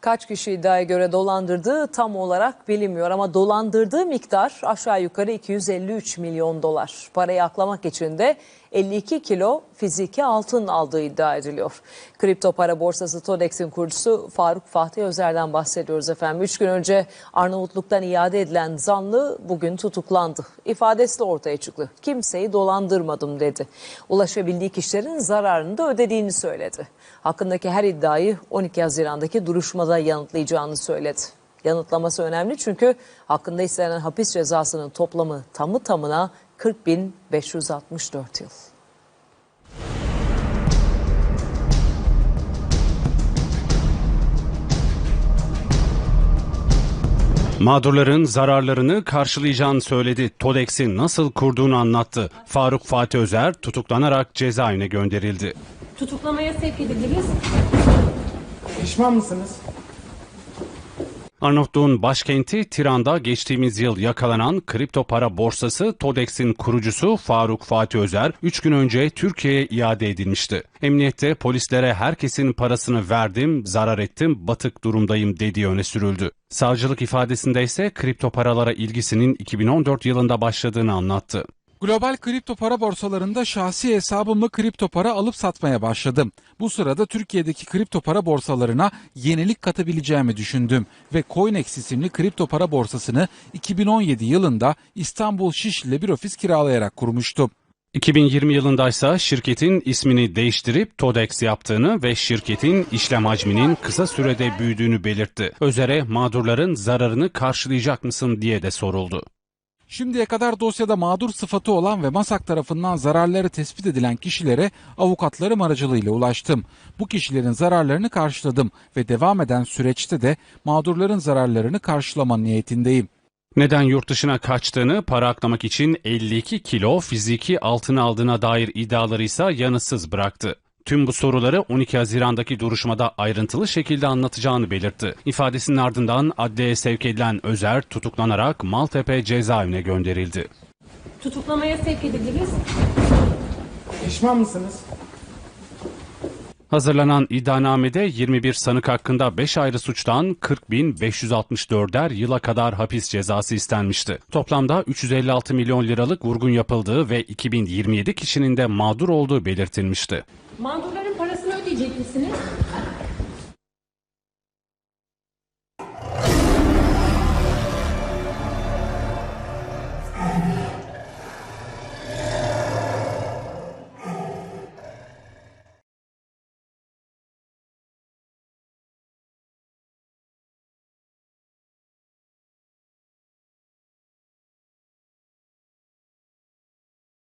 Kaç kişi iddiaya göre dolandırdığı tam olarak bilinmiyor ama dolandırdığı miktar aşağı yukarı 253 milyon dolar. Parayı aklamak için de 52 kilo fiziki altın aldığı iddia ediliyor. Kripto para borsası Todex'in kurucusu Faruk Fatih Özer'den bahsediyoruz efendim. Üç gün önce Arnavutluk'tan iade edilen zanlı bugün tutuklandı. İfadesi de ortaya çıktı. Kimseyi dolandırmadım dedi. Ulaşabildiği kişilerin zararını da ödediğini söyledi. Hakkındaki her iddiayı 12 Haziran'daki duruşmada yanıtlayacağını söyledi. Yanıtlaması önemli çünkü hakkında istenen hapis cezasının toplamı tamı tamına 40.564 yıl. Mağdurların zararlarını karşılayacağını söyledi. Todex'i nasıl kurduğunu anlattı. Faruk Fatih Özer tutuklanarak cezaevine gönderildi. Tutuklamaya sevk edildiniz. Pişman mısınız? Arnavutluğun başkenti Tiran'da geçtiğimiz yıl yakalanan kripto para borsası Todex'in kurucusu Faruk Fatih Özer 3 gün önce Türkiye'ye iade edilmişti. Emniyette polislere herkesin parasını verdim, zarar ettim, batık durumdayım dediği öne sürüldü. Savcılık ifadesinde ise kripto paralara ilgisinin 2014 yılında başladığını anlattı. Global kripto para borsalarında şahsi hesabımla kripto para alıp satmaya başladım. Bu sırada Türkiye'deki kripto para borsalarına yenilik katabileceğimi düşündüm ve Coinex isimli kripto para borsasını 2017 yılında İstanbul Şişli'de bir ofis kiralayarak kurmuştum. 2020 yılında ise şirketin ismini değiştirip Todex yaptığını ve şirketin işlem hacminin kısa sürede büyüdüğünü belirtti. Özer'e mağdurların zararını karşılayacak mısın diye de soruldu. Şimdiye kadar dosyada mağdur sıfatı olan ve MASAK tarafından zararları tespit edilen kişilere avukatlarım aracılığıyla ulaştım. Bu kişilerin zararlarını karşıladım ve devam eden süreçte de mağdurların zararlarını karşılama niyetindeyim. Neden yurt dışına kaçtığını para aklamak için 52 kilo fiziki altın aldığına dair iddiaları ise yanıtsız bıraktı. Tüm bu soruları 12 Haziran'daki duruşmada ayrıntılı şekilde anlatacağını belirtti. İfadesinin ardından adliyeye sevk edilen Özer tutuklanarak Maltepe cezaevine gönderildi. Tutuklamaya sevk edildiniz. Pişman mısınız? Hazırlanan iddianamede 21 sanık hakkında 5 ayrı suçtan 40.564'er yıla kadar hapis cezası istenmişti. Toplamda 356 milyon liralık vurgun yapıldığı ve 2027 kişinin de mağdur olduğu belirtilmişti. Mağdurların parasını ödeyecek misiniz?